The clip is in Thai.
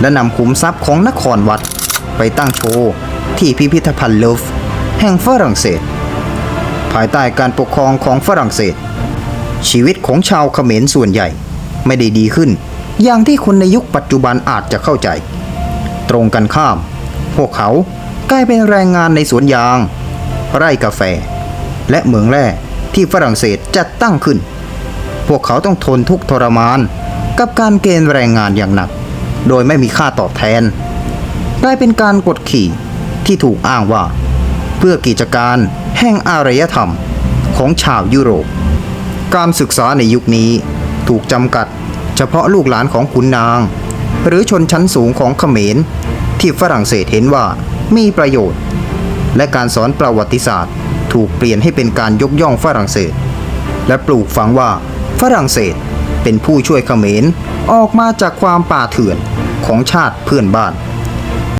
และนำขุมทรัพย์ของนครวัด ไปตั้งโชว์ที่พิพิธภัณฑ์ลูฟร์แห่งฝรั่งเศส ภายใต้การปกครองของฝรั่งเศส ชีวิตของชาวเขมรส่วนใหญ่ไม่ได้ดีขึ้น อย่างที่คนในยุคปัจจุบันอาจจะเข้าใจ ตรงกันข้าม พวกเขากลายเป็นแรงงานในสวนยาง ไร่กาแฟ และเหมืองแร่ที่ฝรั่งเศสจัดตั้งขึ้น พวกเขาต้องทนทุกข์ทรมาน กับการเกณฑ์แรงงานอย่างหนัก โดยไม่มีค่าตอบแทนกลายเป็นการกดขี่ที่ถูกอ้างว่า เพื่อกิจการแห่งอารยธรรมของชาวยุโรป การศึกษาในยุคนี้ถูกจำกัดเฉพาะลูกหลานของขุนนาง หรือชนชั้นสูงของเขมร ที่ฝรั่งเศสเห็นว่ามีประโยชน์ และการสอนประวัติศาสตร์ถูกเปลี่ยนให้เป็นการยกย่องฝรั่งเศส และปลูกฝังว่าฝรั่งเศส เป็นผู้ช่วยเขมรออกมาจากความป่าเถื่อนของชาติเพื่อนบ้าน